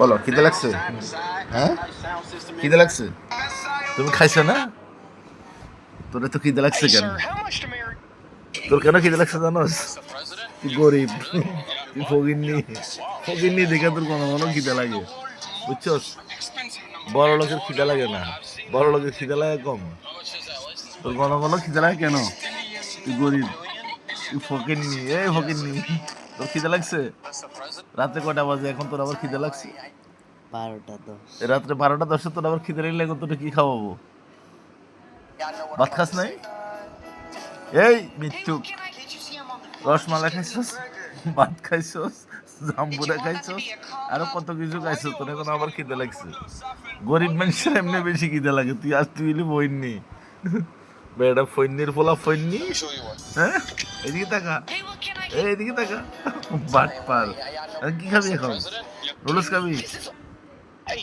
বলো খিদে লাগছে? হ্যাঁ? খিদে লাগছে? তুমি খাইছো না? তোর তো খিদে লাগছে কেন? তোর কেন খিদে লাগছে জানোস? তুই গরিব। তুই ফকিরনি ফকিরনি দেখে তোর কোনো কোনো খিদে লাগে। বুঝছস? বড় লোকের খিদে লাগে না। বড় লোকের খিদে লাগে কম। তোর কোনো কোনো খিদে লাগে কেন? তুই গরিব। তুই ফকিরনি এই ফকিরনি তোর খিদে লাগছে? রাত্রে কটা বাজে? এখন তোর আবার খিদে লাগছে? বারোটা দশ। রাত্রে বারোটা দশটা তোর আবার খিদে লাগলে এখন তোর কি খাওয়াবো? ভাত খাস নাই? এই মিথ্যুক রসমালাই খাইছস? ভাত খাইছস? জাম্বুরা খাইছস? আরও কত কিছু খাইছস? তোর এখন আবার খিদে লাগছে। গরিব মানুষের এমনি বেশি খিদে লাগে। তুই আজ তুই এলি বইননি বেটা ফৈন্নির ফোলা ফৈন্নি হ্যাঁ? এদিকে তাকা। এই এদিকে দেখা বাট পার কি খাবি এখন? রোলস খাবি? Hey,